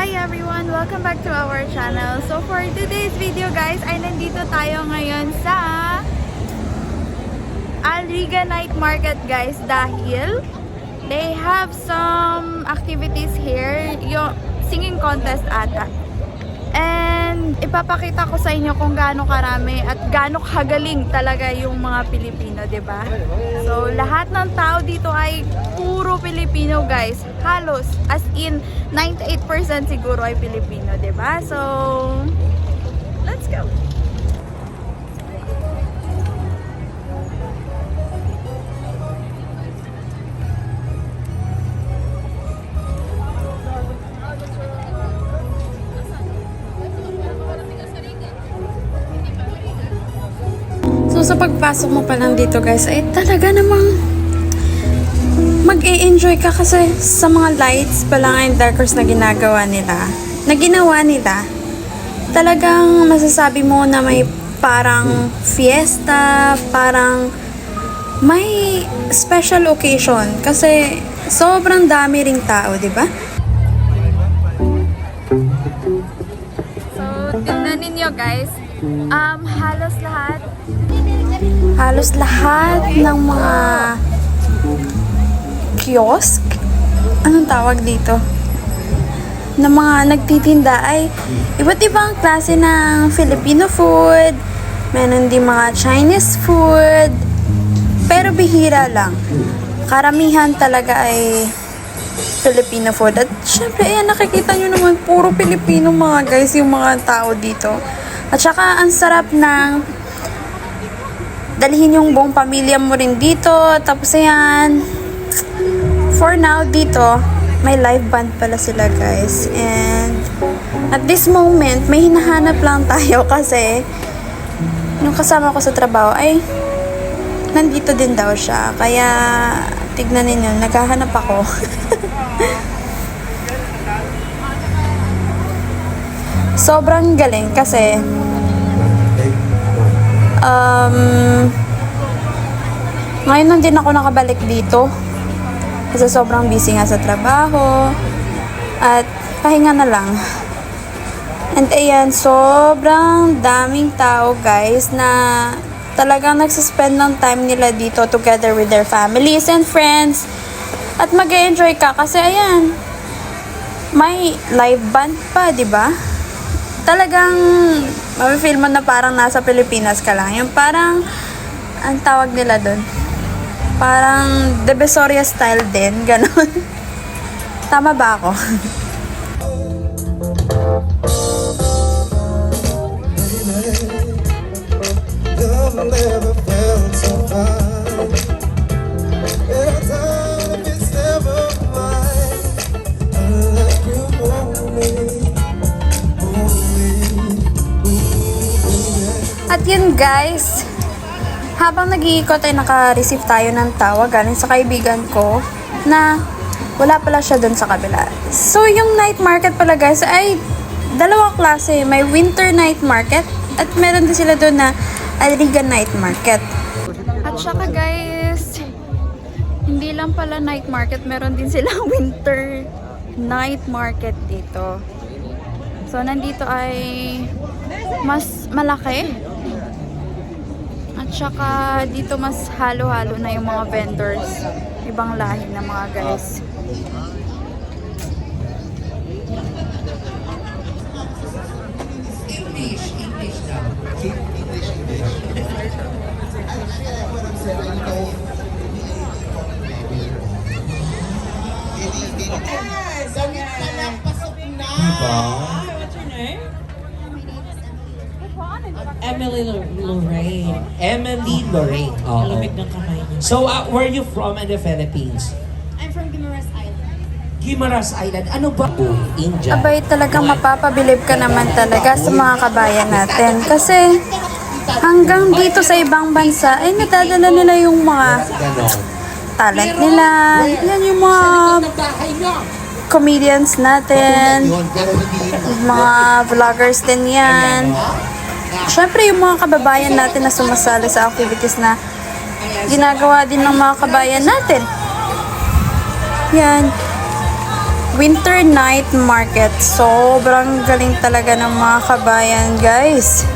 Hi everyone! Welcome back to our channel. So for today's video guys, ay nandito tayo ngayon sa Alriga Night Market guys dahil they have some activities here, yung singing contest ata. And ipapakita ko sa inyo kung gaano karami at gaano kagaling talaga yung mga Pilipino, ba? So lahat ng tao dito ay puro Pilipino, guys. Halos as in 98% siguro ay Pilipino, ba? So let's go. Sa pagpasok mo pa lang dito guys, ay talaga namang mag-e-enjoy ka kasi sa mga lights pa lang and darkers na ginagawa nila, na ginawa nila, talagang masasabi mo na may parang fiesta, parang may special occasion kasi sobrang dami ring tao, di ba? So tingnan ninyo guys, um halos lahat halos lahat ng mga kiosk, anong tawag dito? ng mga nagtitinda ay iba't ibang klase ng Filipino food, meron din mga Chinese food, pero bihira lang. Karamihan talaga ay Filipino food. At syempre, ayan, nakikita nyo naman, puro Filipino mga guys, yung mga tao dito. At saka, ang sarap ng dalhin yung buong pamilya mo rin dito. Tapos ayan, for now dito, may live band pala sila guys. And at this moment, may hinahanap lang tayo kasi yung kasama ko sa trabaho ay nandito din daw siya. Kaya tignan ninyo, naghahanap ako. Sobrang galing kasi um, ngayon lang din ako nakabalik dito. Kasi sobrang busy nga sa trabaho. At pahinga na lang. And ayan, sobrang daming tao guys na talagang nagsuspend ng time nila dito together with their families and friends. At mag enjoy ka kasi ayan, may live band pa, di ba? Talagang mafe-feel mo na parang nasa Pilipinas ka lang. Yung parang, ang tawag nila doon, parang Divisoria style din, ganun. Tama ba ako? At yun guys, habang nag-iikot ay naka-receive tayo ng tawag galing sa kaibigan ko na wala pala siya dun sa kabila. So yung night market pala guys ay dalawang klase. May winter night market at meron din sila dun na Alriga night market. At saka guys, hindi lang pala night market, meron din silang winter night market dito. So nandito ay mas malaki. At saka dito mas halo-halo na yung mga vendors. Ibang lahi na mga guys. What's Emily Lor- Lorraine. Emily Lorraine. Oo. Malamig ng kamay niya. So, uh, where are you from in the Philippines? I'm from Guimaras Island. Guimaras Island. Ano ba? Oh, India. Abay talagang mapapabilib ka naman talaga sa mga kabayan natin. Kasi hanggang dito sa ibang bansa ay nadadala nila yung mga Ganon. talent nila. Yan yung mga comedians natin. mga vloggers din yan. Siyempre, yung mga kababayan natin na sumasali sa activities na ginagawa din ng mga kabayan natin. Yan. Winter Night Market. Sobrang galing talaga ng mga kabayan, guys.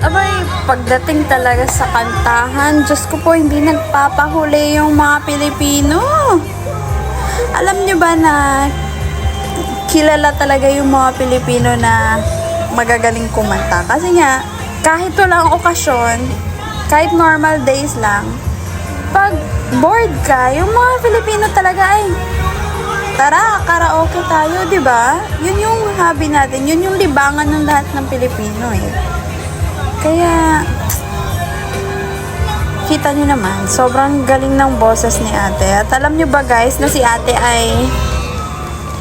Abay, pagdating talaga sa kantahan, Diyos ko po, hindi nagpapahuli yung mga Pilipino. Alam nyo ba na kilala talaga yung mga Pilipino na magagaling kumanta? Kasi nga, kahit walang okasyon, kahit normal days lang, pag bored ka, yung mga Pilipino talaga ay tara, karaoke tayo, di ba? Yun yung hobby natin, yun yung libangan ng lahat ng Pilipino eh. Kaya, kita nyo naman, sobrang galing ng boses ni ate. At alam nyo ba guys, na si ate ay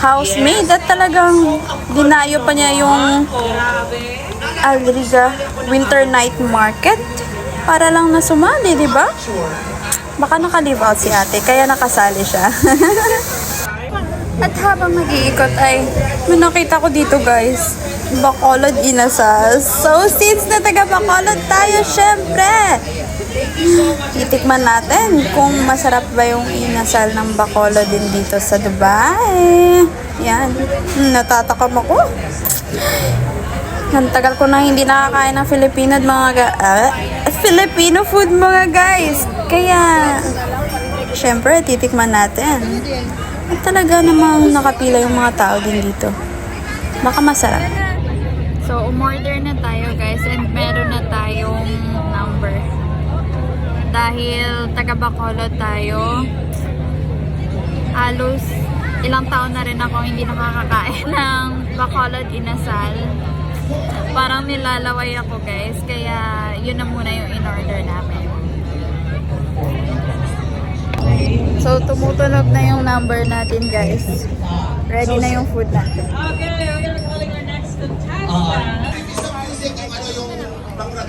housemaid at talagang dinayo pa niya yung Alriga Winter Night Market para lang na sumali, di ba? Baka naka-leave out si ate, kaya nakasali siya. At habang nag-iikot ay, may nakita ko dito guys, Bacolod Inasal. So, since na taga Bacolod tayo, syempre, titikman natin kung masarap ba yung inasal ng Bacolod din dito sa Dubai. Yan, Hmm, natatakam ako. Ang tagal ko na hindi nakakain ng Filipino at mga ga- ah, Filipino food mga guys. Kaya, syempre, titikman natin. At talaga namang nakapila yung mga tao din dito. Baka masarap. So, umorder na tayo guys and meron na tayong. Dahil taga Bacolod tayo, alos ilang taon na rin ako hindi nakakakain ng Bacolod Inasal. Parang nilalaway ako guys, kaya yun na muna yung in-order namin. So, tumutunog na yung number natin guys. Ready na yung food natin. Okay,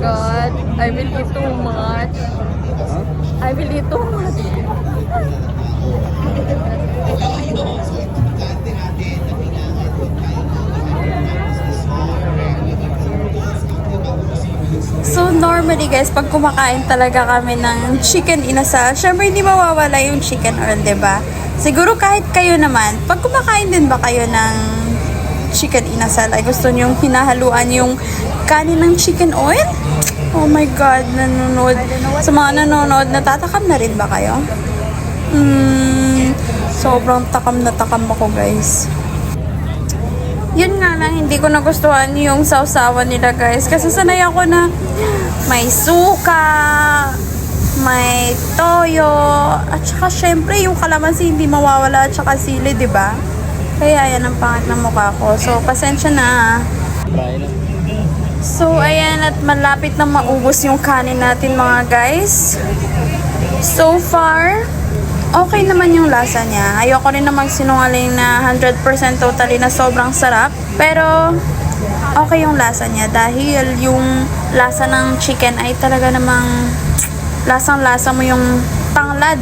god, I will eat too much. I will eat too much. So, normally guys, pag kumakain talaga kami ng chicken inasal, syempre hindi mawawala yung chicken oil, 'di ba? Siguro kahit kayo naman, pag kumakain din ba kayo ng chicken inasal, ay gusto nyo hinahaluan yung kanin ng chicken oil? Oh my God, nanonood. Sa mga nanonood, natatakam na rin ba kayo? Hmm, sobrang takam na takam ako guys. Yun nga lang, hindi ko nagustuhan yung sausawan nila guys. Kasi sanay ako na may suka, may toyo, at saka syempre yung kalamansi hindi mawawala at saka sili, di ba? Kaya yan ang pangit ng mukha ko. So, pasensya na. ah. So, ayan at malapit na maubos yung kanin natin mga guys. So far, okay naman yung lasa niya. Ayoko rin na magsinungaling na 100% totally na sobrang sarap. Pero, okay yung lasa niya dahil yung lasa ng chicken ay talaga namang lasang-lasa mo yung tanglad.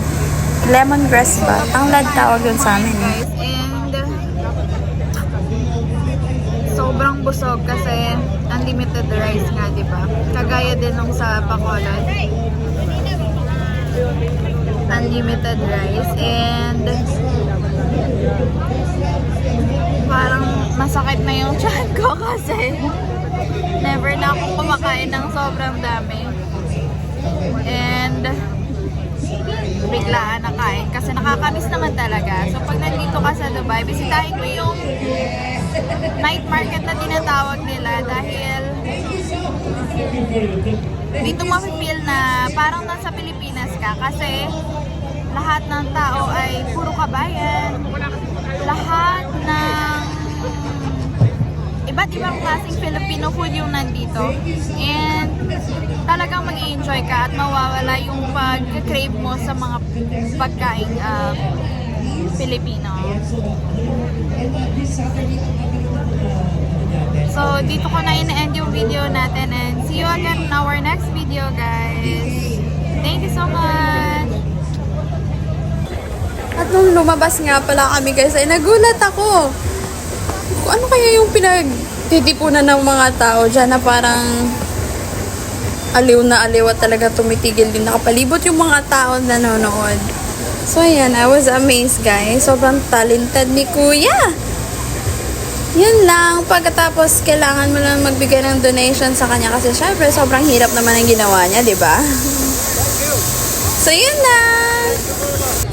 Lemongrass ba? Tanglad tawag yun sa amin. And busog kasi unlimited rice nga, di ba? Kagaya din nung sa Bacolod. Unlimited rice and parang masakit na yung tiyan ko kasi never na akong kumakain ng sobrang dami. And biglaan na kain kasi nakakamiss naman talaga. So pag nandito ka sa Dubai, bisitahin mo yung night market na tinatawag nila dahil dito mo feel na parang nasa Pilipinas ka kasi lahat ng tao ay puro kabayan. Lahat ng Filipino food yung nandito. And talagang mag enjoy ka at mawawala yung pag-crave mo sa mga pagkain uh, Filipino. Ayan, so, dito ko na in-end yung video natin and see you again in our next video, guys. Thank you so much! At nung lumabas nga pala kami guys, ay nagulat ako. Ano kaya yung pinagtitipunan ng mga tao dyan na parang aliw na aliw talaga tumitigil din. Nakapalibot yung mga tao na nanonood. So ayan, I was amazed guys. Sobrang talented ni Kuya. Yun lang. Pagkatapos, kailangan mo lang magbigay ng donation sa kanya kasi syempre, sobrang hirap naman ang ginawa niya, di ba? So, yun lang.